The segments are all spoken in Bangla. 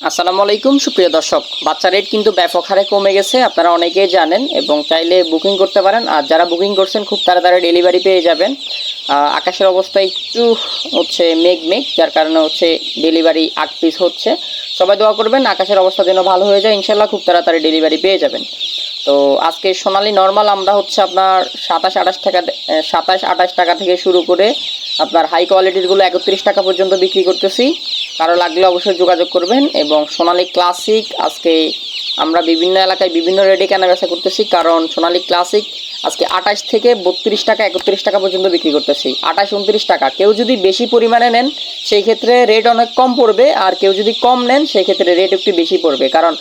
আসসালামু আলাইকুম, সুপ্রিয় দর্শক। বাচ্চা রেট কিন্তু ব্যাপক হারে কমে গেছে, আপনারা অনেকেই জানেন এবং চাইলে বুকিং করতে পারেন। আর যারা বুকিং করছেন, খুব তাড়াতাড়ি ডেলিভারি পেয়ে যাবেন। আকাশের অবস্থা একটু হচ্ছে মেঘ মেঘ যার কারণে হচ্ছে ডেলিভারি আট পিস হচ্ছে। সবাই দোয়া করবেন, আকাশের অবস্থা যেন ভালো হয়ে যায়। ইনশাল্লাহ খুব তাড়াতাড়ি ডেলিভারি পেয়ে যাবেন। তো আজকে সোনালি নর্মাল আমরা হচ্ছে আপনার সাতাশ আঠাশ টাকা সাতাশ আঠাশ টাকা থেকে শুরু করে আপনার হাই কোয়ালিটিরগুলো একত্রিশ টাকা পর্যন্ত বিক্রি করতেছি। কারও লাগলে অবশ্যই যোগাযোগ করবেন এবং সোনালি ক্লাসিক, আজকে আমরা বিভিন্ন এলাকায় বিভিন্ন রেটে কেনা বেচা করতেছি, কারণ সোনালি ক্লাসিক আজকে আঠাশ থেকে বত্রিশ টাকা, একত্রিশ টাকা পর্যন্ত বিক্রি করতেছি। আঠাশ উনত্রিশ টাকা। কেউ যদি বেশি পরিমাণে নেন, সেই ক্ষেত্রে রেট অনেক কম পড়বে, আর কেউ যদি কম নেন, সেই ক্ষেত্রে রেট একটু বেশি পড়বে। কারণ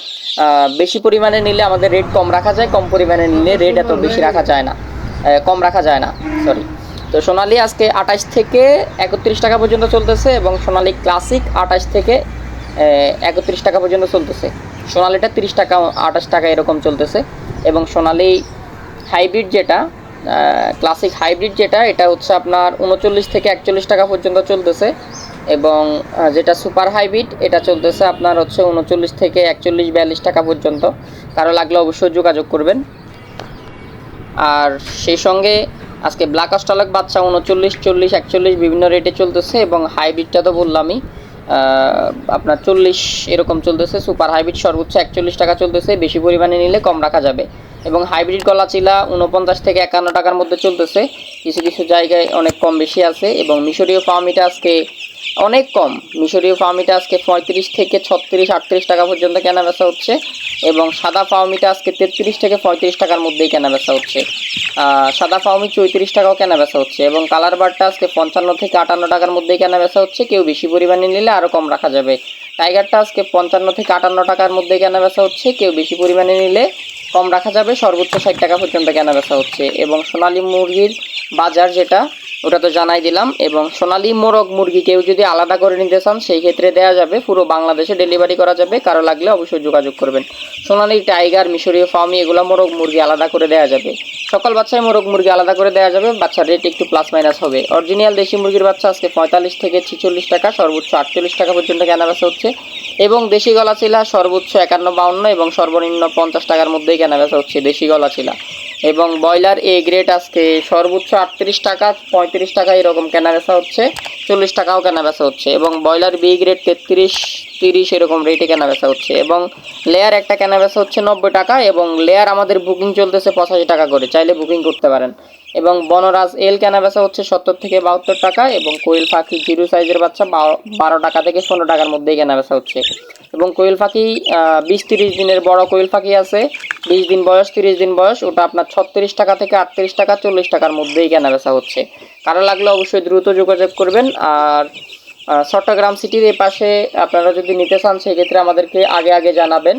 বেশি পরিমাণে নিলে আমাদের রেট কম রাখা যায়, কম পরিমাণে নিলে রেট এত বেশি রাখা যায় না। কম রাখা যায় না সরি তো সোনালি আজকে আঠাশ থেকে একত্রিশ টাকা পর্যন্ত চলতেছে এবং সোনালি ক্লাসিক আঠাশ থেকে একত্রিশ টাকা পর্যন্ত চলতেছে। সোনালিটা তিরিশ টাকা, আঠাশ টাকা এরকম চলতেছে এবং সোনালি হাইব্রিড যেটা ক্লাসিক হাইব্রিড যেটা, এটা হচ্ছে আপনার উনচল্লিশ থেকে একচল্লিশ টাকা পর্যন্ত চলতেছে এবং যেটা সুপার হাইব্রিড, এটা চলতেছে আপনার হচ্ছে উনচল্লিশ থেকে একচল্লিশ বিয়াল্লিশ টাকা পর্যন্ত। কারও লাগলে অবশ্যই যোগাযোগ করবেন। আর সেই সঙ্গে আজকে ব্ল্যাক অস্টালক বাচ্চা উনচল্লিশ, চল্লিশ, একচল্লিশ বিভিন্ন রেটে চলতেছে এবং হাইব্রিডটা তো বললামই আপনার চল্লিশ এরকম চলতেছে সুপার হাইব্রিড সর্বোচ্চ একচল্লিশ টাকা চলতেছে, বেশি পরিমাণে নিলে কম রাখা যাবে। এবং হাইব্রিড কলা চিলা উনপঞ্চাশ থেকে একান্ন টাকার মধ্যে চলতেছে, কিছু কিছু জায়গায় অনেক কম বেশি আছে এবং মিশরীয় ফার্মিটা আজকে অনেক কম। মিশরীয় ফার্মিটা আজকে পঁয়ত্রিশ থেকে ছত্রিশ, আটত্রিশ টাকা পর্যন্ত কেনা বেচা হচ্ছে এবং সাদা ফার্মিটা আজকে তেত্রিশ থেকে পঁয়ত্রিশ টাকার মধ্যেই কেনা বেচা হচ্ছে। সাদা ফার্মি চৌত্রিশ টাকাও কেনা বেচা হচ্ছে এবং কালার বারটা আজকে পঞ্চান্ন থেকে আটান্ন টাকার মধ্যেই কেনা বেচা হচ্ছে। কেউ বেশি পরিমাণে নিলে আরও কম রাখা যাবে। টাইগারটা আজকে পঞ্চান্ন থেকে আটান্ন টাকার মধ্যে কেনা বেচা হচ্ছে। কেউ বেশি পরিমাণে নিলে কম রাখা যাবে। সর্বোচ্চ ষাট টাকা পর্যন্ত কেনা বেচা হচ্ছে এবং সোনালি মুরগির বাজার যেটা ওটা তো জানাই দিলাম। এবং সোনালী মোরগ মুরগি কেউ যদি আলাদা করে নিতে চান, সেই ক্ষেত্রে দেওয়া যাবে, পুরো বাংলাদেশে ডেলিভারি করা যাবে। কারও লাগলে অবশ্যই যোগাযোগ করবেন। সোনালী টাইগার, মিশরীয় ফার্মি এগুলো মোরগ মুরগি আলাদা করে দেওয়া যাবে। সকল বাচ্চায় মোরগ মুরগি আলাদা করে দেওয়া যাবে। বাচ্চার রেট একটু প্লাস মাইনাস হবে। অরিজিনাল দেশি মুরগির বাচ্চা আজকে পঁয়তাল্লিশ থেকে ছিচল্লিশ টাকা, সর্বোচ্চ আটচল্লিশ টাকা পর্যন্ত কেনা বেচা হচ্ছে। এবং দেশি গলা চিলা সর্বোচ্চ একান্ন, বাউন্ন এবং সর্বনিম্ন পঞ্চাশ টাকার মধ্যেই কেনা বেচা হচ্ছে দেশি গলা চিলা এবং ব্রয়লার এ গ্রেড আজকে সর্বোচ্চ আটত্রিশ টাকা, পঁয়ত্রিশ টাকা এরকম কেনা বেচা হচ্ছে, চল্লিশ টাকাও কেনা বেচা হচ্ছে এবং ব্রয়লার বি গ্রেড তেত্রিশ, তিরিশ এরকম রেটে কেনা বেচা হচ্ছে এবং লেয়ার একটা কেনা বেচা হচ্ছে নব্বই টাকা এবং লেয়ার আমাদের বুকিং চলতেছে পঁচাশি টাকা করে, চাইলে বুকিং করতে পারেন। এবং বনরাজ এল কেনা বেচা হচ্ছে সত্তর থেকে বাহাত্তর টাকা এবং কোয়েল পাখি জিরো সাইজের বাচ্চা বারো টাকা থেকে ষোলো টাকার মধ্যেই কেনা বেচা হচ্ছে। এবং কোয়েল পাখি বিশ তিরিশ দিনের বড় কোয়েল পাখি আছে। বিশ দিন বয়স, তিরিশ দিন বয়স, ওটা আপনার ছত্রিশ টাকা থেকে আটত্রিশ টাকা, চল্লিশ টাকার মধ্যেই কেনা বেচা হচ্ছে। কারও লাগলে অবশ্যই দ্রুত যোগাযোগ করবেন। আর চট্টগ্রাম সিটির এই পাশে আপনারা যদি নিতে চান, সেক্ষেত্রে আমাদেরকে আগে আগে জানাবেন।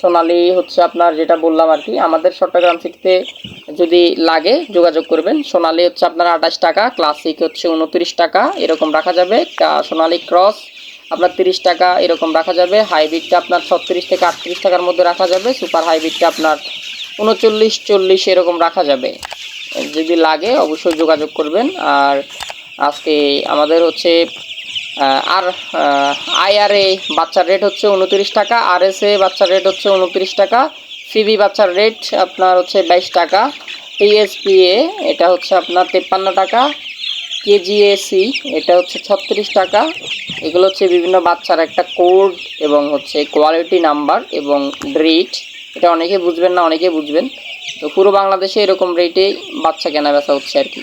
সোনালি হচ্ছে আপনার যেটা বললাম আর কি, আমাদের চট্টগ্রাম সিটিতে যদি লাগে যোগাযোগ করবেন। সোনালি হচ্ছে আপনার আঠাশ টাকা, ক্লাসিক হচ্ছে উনত্রিশ টাকা, এরকম রাখা যাবে। সোনালি ক্রস আপনার তিরিশ টাকা, এরকম রাখা যাবে। হাইব্রিডটা আপনার ছত্রিশ থেকে আটত্রিশ টাকার মধ্যে রাখা যাবে। সুপার হাইব্রিডটা আপনার উনচল্লিশ, চল্লিশ, এরকম রাখা যাবে। যদি লাগে অবশ্যই যোগাযোগ করবেন। আর আজকে আমাদের হচ্ছে আর আইআরএ বাচ্চার রেট হচ্ছে উনত্রিশ টাকা আর এস এ বাচ্চার রেট হচ্ছে উনত্রিশ টাকা সিবি বাচ্চার রেট আপনার হচ্ছে বাইশ টাকা টিএসপিএ এটা হচ্ছে আপনার তেপ্পান্ন টাকা কেজিএসি এটা হচ্ছে ছত্রিশ টাকা। এগুলো হচ্ছে বিভিন্ন বাচ্চার একটা কোড এবং হচ্ছে কোয়ালিটি নাম্বার এবং রেট এটা অনেকে বুঝবেন না, অনেকে বুঝবেন। তো পুরো বাংলাদেশে এরকম রেটে বাচ্চা কেনা বেচা হচ্ছে আর কি।